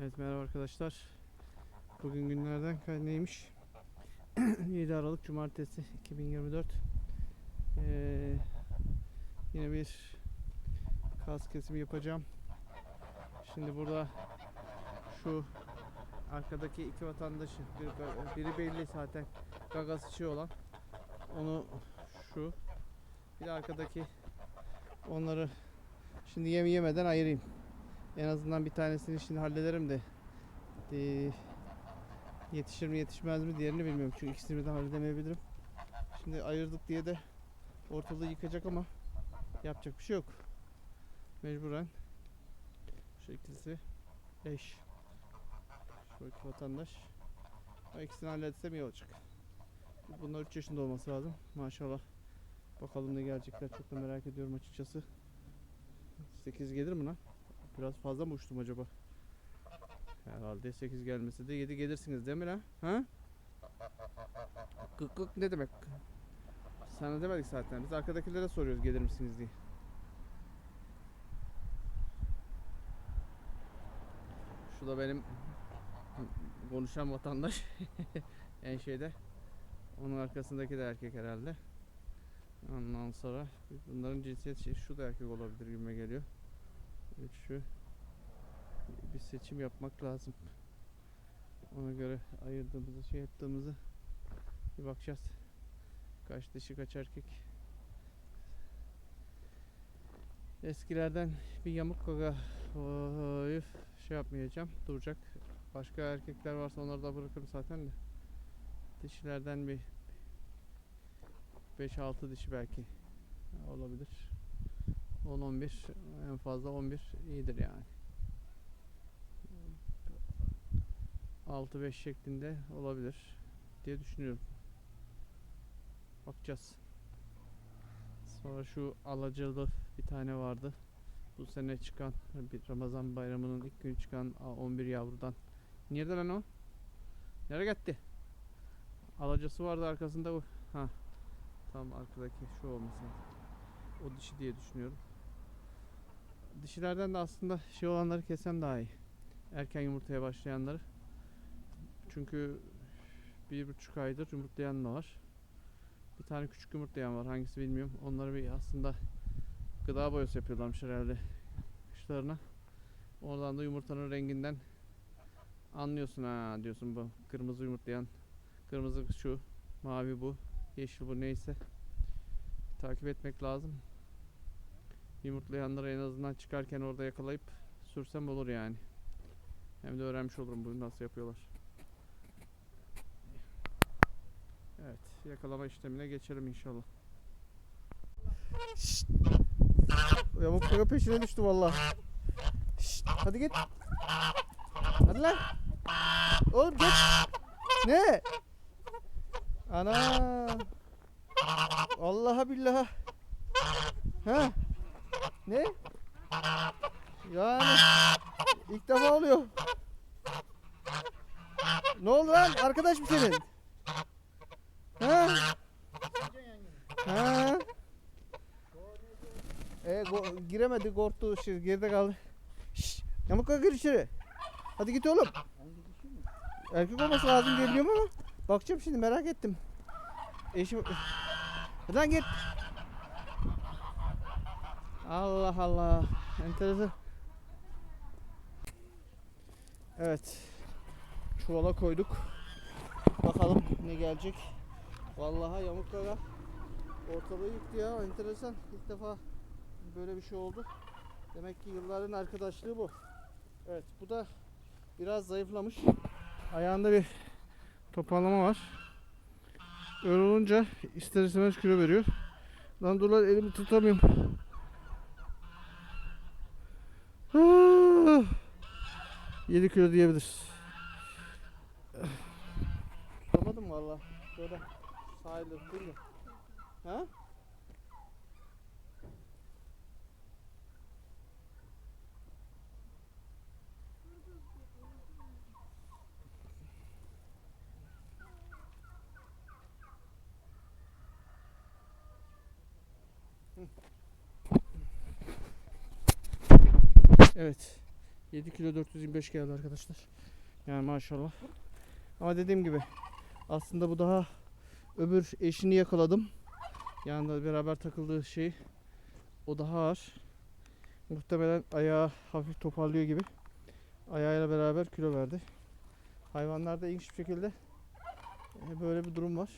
Evet merhaba arkadaşlar. Bugün günlerden neymiş? 7 Aralık Cumartesi 2024. Ee, yine bir kas kesimi yapacağım. Şimdi burada şu arkadaki iki vatandaşı biri, biri belli zaten gagas içi olan onu şu bir de arkadaki onları şimdi yem yemeden ayırayım. En azından bir tanesini şimdi hallederim de eee, yetişir mi yetişmez mi diğerini bilmiyorum. Çünkü ikisini birden halledemeyebilirim. Şimdi ayırdık diye de ortalığı yıkacak ama yapacak bir şey yok. Mecburen şu ikisi eş. Şu iki vatandaş. O ikisini halletsem iyi olacak. Bunlar 3 yaşında olması lazım. Maşallah. Bakalım ne gelecekler çok da merak ediyorum açıkçası. 8 gelir mi lan? Biraz fazla mı uçtum acaba? Herhalde 8 gelmesi de 7 gelirsiniz değil mi lan? Ha? Kık kık ne demek? Sana demedik zaten. Biz arkadakilere soruyoruz gelir misiniz diye. Şu da benim konuşan vatandaş. en şeyde. Onun arkasındaki de erkek herhalde. Ondan sonra bunların cinsiyet şey, şu da erkek olabilir gibime geliyor. Üçü bir seçim yapmak lazım. Ona göre ayırdığımızı şey yaptığımızı bir bakacağız. Kaç dişi kaç erkek. Eskilerden bir yamuk gaga oy, şey yapmayacağım. Duracak. Başka erkekler varsa onları da bırakırım zaten de. Dişilerden bir 5-6 dişi belki olabilir. 10-11 en fazla 11 iyidir yani. 6-5 şeklinde olabilir diye düşünüyorum. Bakacağız. Sonra şu alacalı bir tane vardı. Bu sene çıkan bir Ramazan bayramının ilk günü çıkan a, 11 yavrudan. Nerede lan o? Nereye gitti? Alacası vardı arkasında bu. Ha. Tam arkadaki şu olması. O dişi diye düşünüyorum. Dişilerden de aslında şey olanları kesem daha iyi. Erken yumurtaya başlayanları. Çünkü bir buçuk aydır yumurtlayan da var. Bir tane küçük yumurtlayan var. Hangisi bilmiyorum. Onları bir aslında gıda boyası yapıyorlarmış herhalde kışlarına. Oradan da yumurtanın renginden anlıyorsun ha diyorsun bu kırmızı yumurtlayan kırmızı şu mavi bu yeşil bu neyse takip etmek lazım. Yumurtlayanları en azından çıkarken orada yakalayıp sürsem olur yani. Hem de öğrenmiş olurum bunu nasıl yapıyorlar. Evet, yakalama işlemine geçelim inşallah. Şşt. Yamuk kaka peşine düştü valla. Hadi git. Hadi lan. Oğlum git. Ne? Ana. Allah'a billaha. Ha? Ne? Yani ilk defa oluyor. Ne oldu lan? Arkadaş mı senin? Ha? Ha? E, go- giremedi korktu şey, geride kaldı. Şşş, yamuk gir içeri. Hadi git oğlum. Erkek olması lazım diye biliyorum ama bakacağım şimdi merak ettim. Eşim... Lan git. Allah Allah. Enteresan. Evet. Çuvala koyduk. Bakalım ne gelecek. Vallahi yamuk kara ortalığı yıktı ya. Enteresan. İlk defa böyle bir şey oldu. Demek ki yılların arkadaşlığı bu. Evet bu da biraz zayıflamış. Ayağında bir toparlama var. Öyle olunca ister istemez kilo veriyor. Lan dur lan elimi tutamıyorum. Ah! 7 kilo diyebiliriz. Tutamadım valla. Böyle sahilde mi? Ha? Evet. 7 kilo 425 geldi arkadaşlar. Yani maşallah. Ama dediğim gibi aslında bu daha öbür eşini yakaladım. Yanında beraber takıldığı şey o daha ağır. Muhtemelen ayağı hafif toparlıyor gibi. Ayağıyla beraber kilo verdi. Hayvanlarda ilginç bir şekilde e, böyle bir durum var.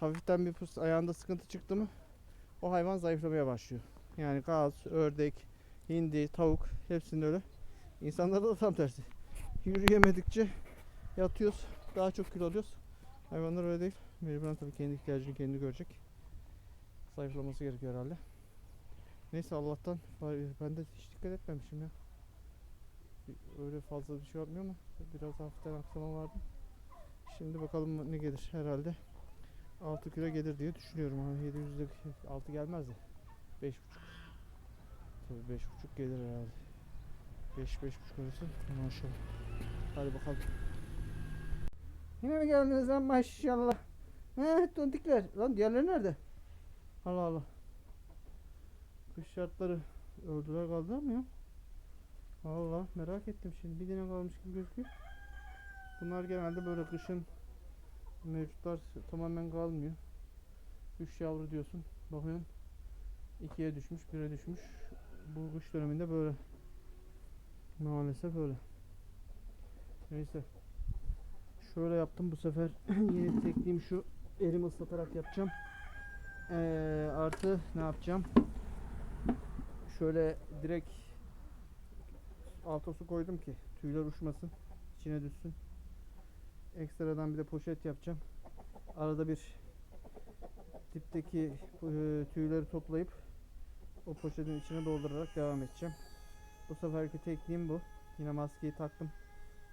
Hafiften bir pus- ayağında sıkıntı çıktı mı o hayvan zayıflamaya başlıyor. Yani gaz, ördek, hindi, tavuk hepsinde öyle. İnsanlarda da tam tersi. Yürüyemedikçe yatıyoruz. Daha çok kilo alıyoruz. Hayvanlar öyle değil. Mecburen tabii kendi ihtiyacını kendi görecek. Zayıflaması gerekiyor herhalde. Neyse Allah'tan ben de hiç dikkat etmemişim ya. Öyle fazla bir şey yapmıyor ama biraz hafiften aksama vardı. Şimdi bakalım ne gelir herhalde. 6 kilo gelir diye düşünüyorum. Hani 700'de 6 gelmez de. 5,5. Tabii 5,5 gelir herhalde. 5 5,5 arası. Maşallah. Hadi bakalım. Yine mi geldiniz lan maşallah? He tontikler. Lan diğerleri nerede? Allah Allah. Kış şartları öldüler kaldılar mı ya? Allah merak ettim şimdi. Bir tane kalmış gibi gözüküyor. Bunlar genelde böyle kışın mevcutlar tamamen kalmıyor. 3 yavru diyorsun. Bakıyorsun 2'ye düşmüş, 1'e düşmüş. Bu kış döneminde böyle. Maalesef öyle. Neyse. Şöyle yaptım bu sefer. Yeni tekniğim şu. Elimi ıslatarak yapacağım. Ee, artı ne yapacağım? Şöyle direkt alta su koydum ki tüyler uçmasın. içine düşsün. Ekstradan bir de poşet yapacağım. Arada bir dipteki e, tüyleri toplayıp o poşetin içine doldurarak devam edeceğim. Bu seferki tekniğim bu. Yine maskeyi taktım.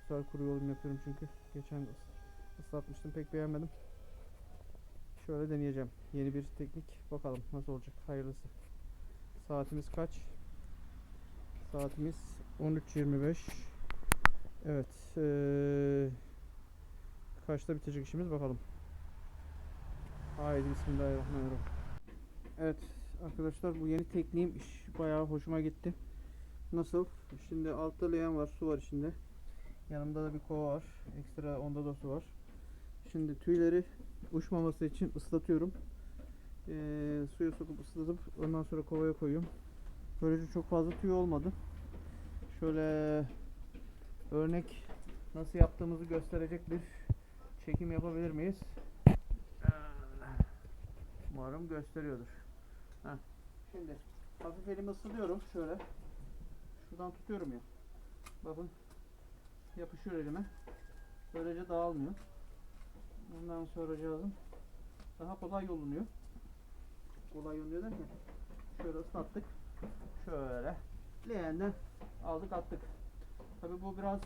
Bu kuru yolum yapıyorum çünkü. Geçen ıs- ıslatmıştım pek beğenmedim. Şöyle deneyeceğim. Yeni bir teknik. Bakalım nasıl olacak. Hayırlısı. Saatimiz kaç? Saatimiz 13.25. Evet. eee, kaçta bitecek işimiz bakalım. Haydi bismillahirrahmanirrahim. Evet arkadaşlar bu yeni tekniğim iş bayağı hoşuma gitti. Nasıl? Şimdi altta leğen var, su var içinde. Yanımda da bir kova var. Ekstra onda da su var. Şimdi tüyleri uçmaması için ıslatıyorum. Ee, suya sokup ıslatıp ondan sonra kovaya koyuyorum. Böylece çok fazla tüy olmadı. Şöyle örnek nasıl yaptığımızı gösterecek bir çekim yapabilir miyiz? Umarım gösteriyordur. Heh. Şimdi hafif elimi ıslıyorum şöyle. Şuradan tutuyorum ya. Bakın yapışıyor elime. Böylece dağılmıyor. Ondan sonra cihazım daha kolay yolunuyor. Kolay yolunuyor derken şöyle ıslattık. Şöyle leğenden aldık attık. Tabi bu biraz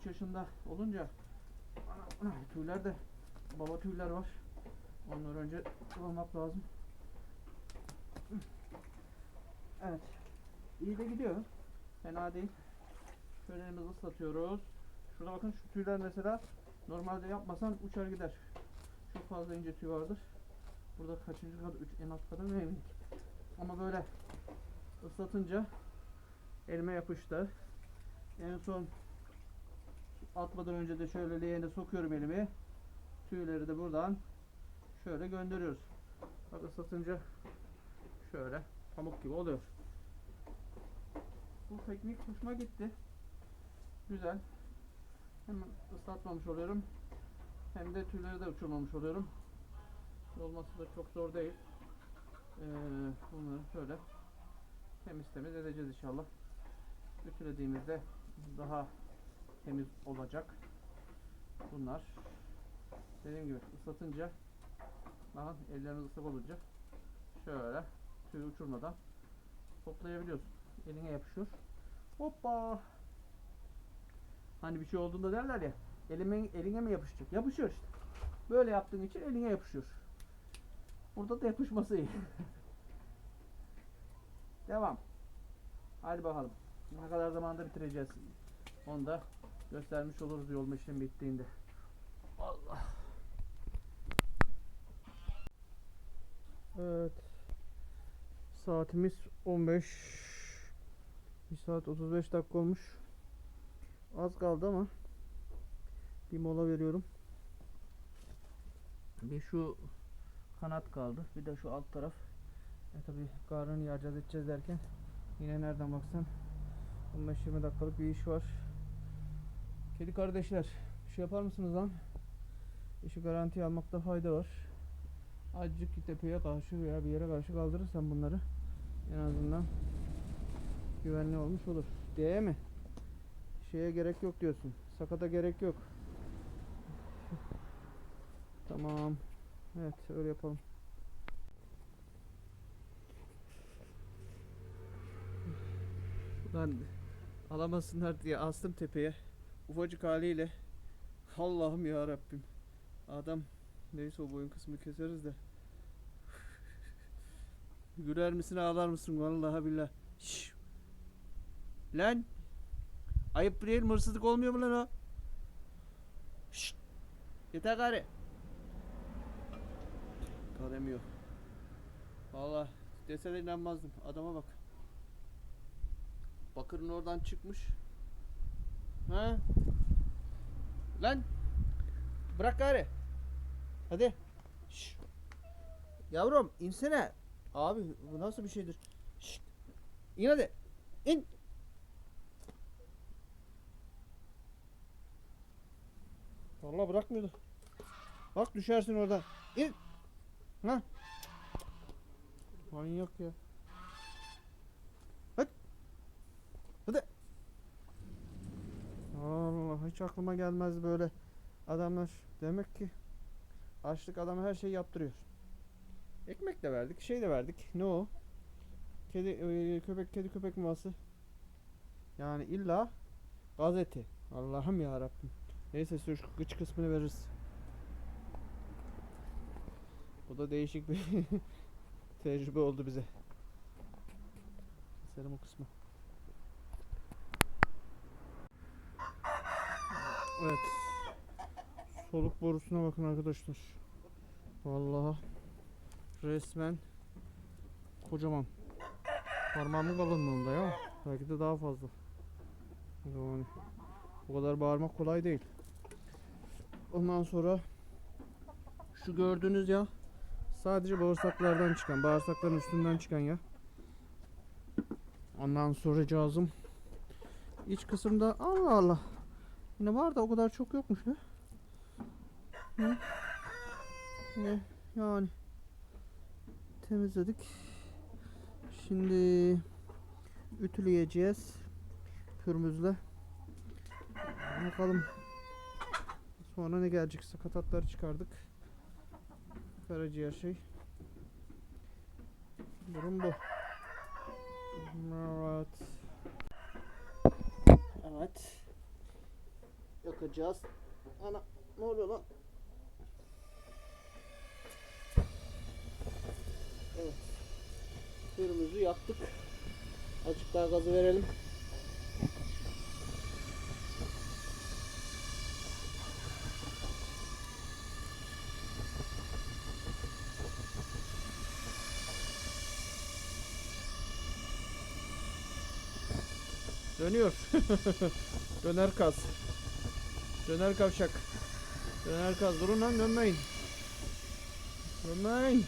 3 yaşında olunca ana, tüyler de baba tüyler var. Onları önce bulmak lazım. Evet. İyi de gidiyor. Fena değil. Şöyle elimizi ıslatıyoruz. Şurada bakın şu tüyler mesela normalde yapmasan uçar gider. Çok fazla ince tüy vardır. Burada kaçıncı kadar? Üç, en alt kadar mı. Ama böyle ıslatınca elime yapıştı. En son atmadan önce de şöyle leğene sokuyorum elimi. Tüyleri de buradan şöyle gönderiyoruz. Bak ıslatınca şöyle pamuk gibi oluyor. Bu teknik hoşuma gitti. Güzel. Hem ıslatmamış oluyorum. Hem de tüyleri de uçurmamış oluyorum. Olması da çok zor değil. Ee, bunları şöyle temiz temiz edeceğiz inşallah. Ütülediğimizde daha temiz olacak. Bunlar dediğim gibi ıslatınca bakın ellerimiz ıslak olunca şöyle tüy uçurmadan toplayabiliyorsun. Eline yapışıyor. Hoppa. Hani bir şey olduğunda derler ya elime, eline mi yapışacak? Yapışıyor işte. Böyle yaptığın için eline yapışıyor. Burada da yapışması iyi. Devam. Hadi bakalım. Ne kadar zamanda bitireceğiz. Onu da göstermiş oluruz yolma işlemi bittiğinde. Allah. Evet. Saatimiz 15 1 saat 35 dakika olmuş. Az kaldı ama bir mola veriyorum. Bir şu kanat kaldı. Bir de şu alt taraf. E tabi karnını yaracağız edeceğiz derken yine nereden baksan 15-20 dakikalık bir iş var. Kedi kardeşler bir şey yapar mısınız lan? İşi garantiye almakta fayda var. Azıcık tepeye karşı veya bir yere karşı kaldırırsan bunları en azından güvenli olmuş olur. Değil mi? Şeye gerek yok diyorsun. Sakata gerek yok. Tamam. Evet öyle yapalım. Lan alamasınlar diye astım tepeye. Ufacık haliyle. Allah'ım ya Rabbim. Adam neyse o boyun kısmını keseriz de. Güler misin ağlar mısın vallahi billah. Şşş. Lan. Ayıp değil mi hırsızlık olmuyor mu lan o? Şşt. Yeter gari. Karemiyor. Valla dese de inanmazdım. Adama bak. Bakırın oradan çıkmış. Ha? Lan. Bırak gari. Hadi. Şşt. Yavrum insene. Abi bu nasıl bir şeydir? Şşt. İn hadi. İn. Vallahi bırakmıyordu. Bak düşersin oradan. İn. Ha? Manyak ya. Hadi. Hadi. Allah hiç aklıma gelmez böyle adamlar. Demek ki açlık adama her şeyi yaptırıyor. Ekmek de verdik, şey de verdik. Ne o? Kedi, e, köpek, kedi köpek maması. Yani illa gazete. Allah'ım ya Rabbim. Neyse şu gıç kısmını veririz. Bu da değişik bir tecrübe oldu bize. Keselim o kısmı. Evet. Soluk borusuna bakın arkadaşlar. Vallahi resmen kocaman. Parmağımın kalınlığında ya. Belki de daha fazla. Yani bu kadar bağırmak kolay değil. Ondan sonra şu gördüğünüz ya sadece bağırsaklardan çıkan, bağırsakların üstünden çıkan ya. Ondan sonra cazım iç kısımda Allah Allah. Yine var da o kadar çok yokmuş ya. Hı? Ne? Yani temizledik. Şimdi ütüleyeceğiz pürmüzle. Bakalım sonra ne gelecek? Sakatatları çıkardık. Karaciğer şey. Durum bu. Evet. Evet. Yakacağız. Ana ne oluyor lan? Evet. Fırımızı yaktık. Azıcık daha gazı verelim. Dönüyor. Döner kaz. Döner kavşak. Döner kaz. Durun lan dönmeyin. Dönmeyin.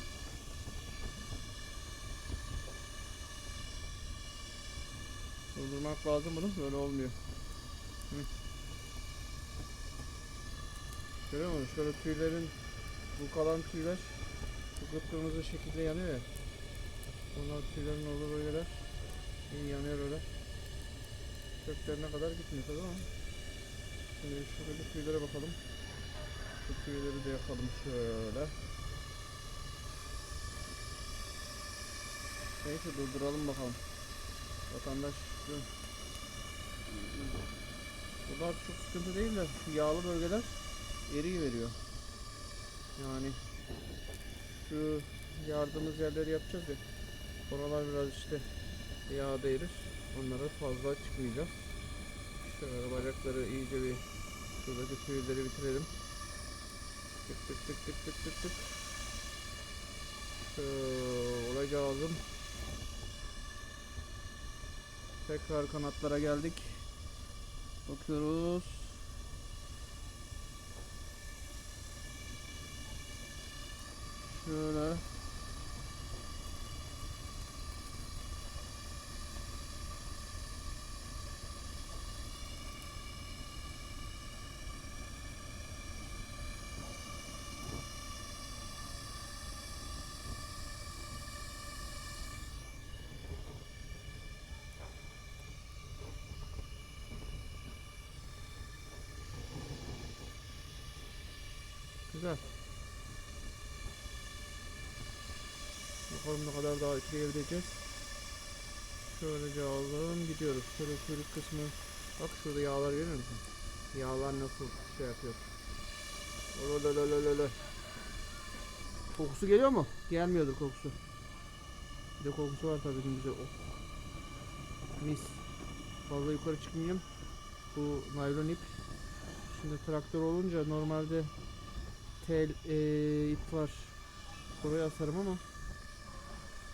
Durdurmak lazım bunu. Böyle olmuyor. Hı. Görüyor musun? Şöyle tüylerin bu kalan tüyler bu kıpkırmızı şekilde yanıyor ya. Onlar tüylerin bölgeler iyi yanıyor öyle. Köklerine kadar gitmiyor tabii ama. Şimdi şöyle tüylere bakalım. Şu tüyleri de yakalım şöyle. Neyse durduralım bakalım. Vatandaş Bunlar çok sıkıntı değil de şu yağlı bölgeler eriyi veriyor. Yani şu yardığımız yerleri yapacağız ya. Oralar biraz işte yağ erir. Onlara fazla çıkmayacağız. Şöyle bacakları iyice bir şuradaki tüyleri bitirelim. Tık tık tık tık tık tık tık. Şöyle lazım. Tekrar kanatlara geldik. Bakıyoruz. Şöyle. Güzel. Bakalım ne kadar daha ütüleyebileceğiz. Şöylece alalım gidiyoruz. Şöyle kuyruk kısmı. Bak şurada yağlar görüyor musun? Yağlar nasıl şey yapıyor. Ololololololo. Kokusu geliyor mu? Gelmiyordur kokusu. Bir de kokusu var tabii ki güzel. Oh. Mis. Fazla yukarı çıkmayayım. Bu naylon ip. Şimdi traktör olunca normalde tel eee, ip var. Oraya asarım ama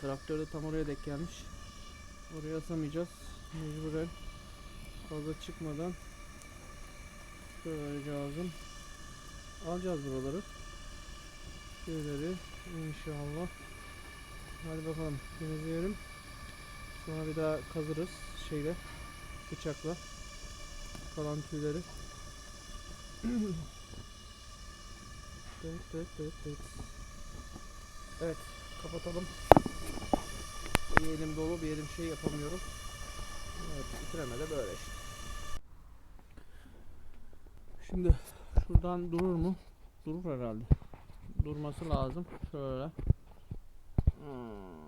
traktörde tam oraya denk gelmiş. Oraya asamayacağız. Mecburen fazla çıkmadan şöyle lazım. Alacağız buraları. Şöyleri inşallah. Hadi bakalım temizleyelim. Sonra bir daha kazırız şeyle bıçakla kalan tüyleri. Dıt dıt dıt dıt. Evet kapatalım. Bir elim dolu bir elim şey yapamıyorum. Evet bitireme de böyle işte. Şimdi şuradan durur mu? Durur herhalde. Durması lazım. Şöyle. Hmm.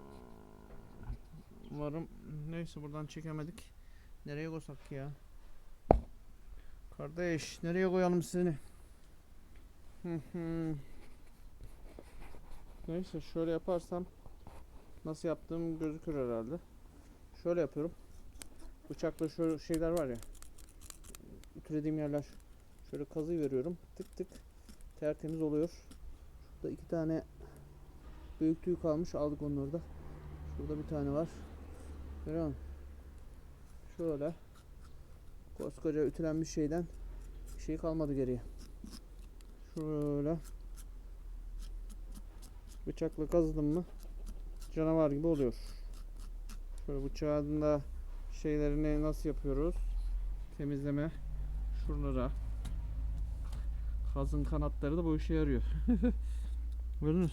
Umarım neyse buradan çekemedik. Nereye koysak ya? Kardeş nereye koyalım seni? Neyse şöyle yaparsam nasıl yaptığım gözükür herhalde. Şöyle yapıyorum. Bıçakla şöyle şeyler var ya. Ütülediğim yerler. Şöyle kazı veriyorum. Tık tık. Tertemiz oluyor. Şurada iki tane büyük tüy kalmış. Aldık onları da. Şurada bir tane var. Görüyor musun? Şöyle. Koskoca ütülenmiş şeyden bir şey kalmadı geriye. Şöyle. Bıçakla kazıdım mı canavar gibi oluyor. Şöyle bıçağın da şeylerini nasıl yapıyoruz? Temizleme şuralara. Kazın kanatları da bu işe yarıyor. Gördünüz?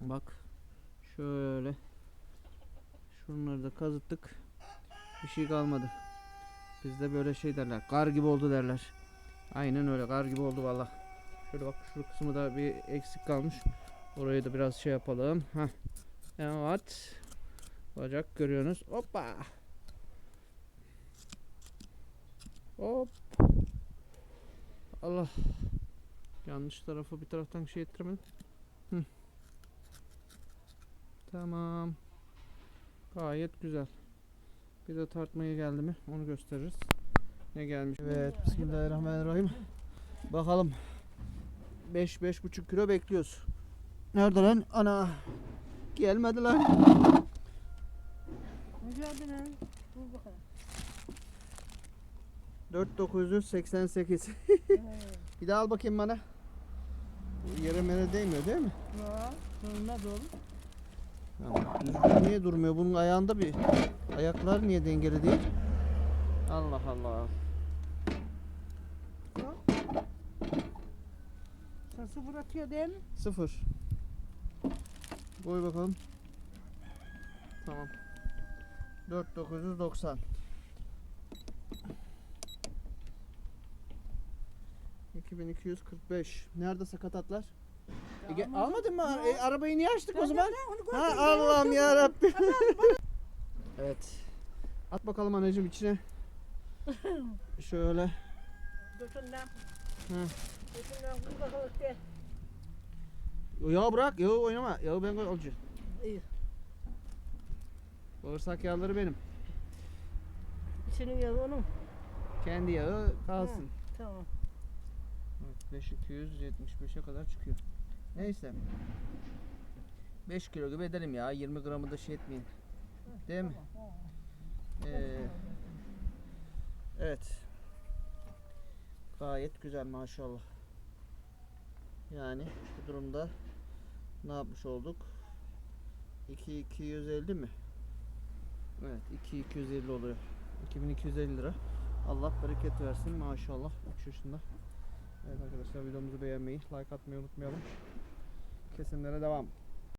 Bak. Şöyle. Şunları da kazıttık. Bir şey kalmadı. Bizde böyle şey derler. Kar gibi oldu derler. Aynen öyle. Kar gibi oldu valla. Şöyle bak şu kısmı da bir eksik kalmış. Orayı da biraz şey yapalım. Heh. Evet. Bacak görüyorsunuz. Hoppa. Hop. Allah. Yanlış tarafı bir taraftan şey ettiremedim. Hı. Tamam. Gayet güzel. Bir de tartmaya geldi mi onu gösteririz. Ne gelmiş? Evet. Bismillahirrahmanirrahim. Bakalım. 5 beş, buçuk kilo bekliyoruz. Nerede lan? Ana. Gelmedi lan. Ha? Dur bakalım. 4988. Bir daha al bakayım bana. Bu Yere mere değmiyor değil mi? Ya, durmaz oğlum. Tamam. Niye durmuyor? Bunun ayağında bir ayaklar niye dengeli değil? Allah Allah. Sıfır atıyor değil mi? Sıfır. Koy bakalım. Tamam. 4990. 2245. Nerede sakatatlar? E, ge- almadın mı? E, arabayı niye açtık o zaman? Ha Allah'ım ya Rabbim. evet. At bakalım anacığım içine. Şöyle. Götünden. Hı. Ya bırak. Ya oynama. Ya ben olcu. İyi. Bağırsak yağları benim. İçinin yağı onun. Kendi yağı kalsın. Tamam. Evet, 5275'e kadar çıkıyor. Neyse. 5 kilo gibi edelim ya. 20 gramı da şey etmeyin. Değil mi? Ee, evet. Gayet güzel maşallah. Yani bu durumda ne yapmış olduk? 2250 mi? Evet 2250 oluyor. 2250 lira. Allah bereket versin maşallah 3 yaşında. Evet arkadaşlar videomuzu beğenmeyi, like atmayı unutmayalım. Kesimlere devam.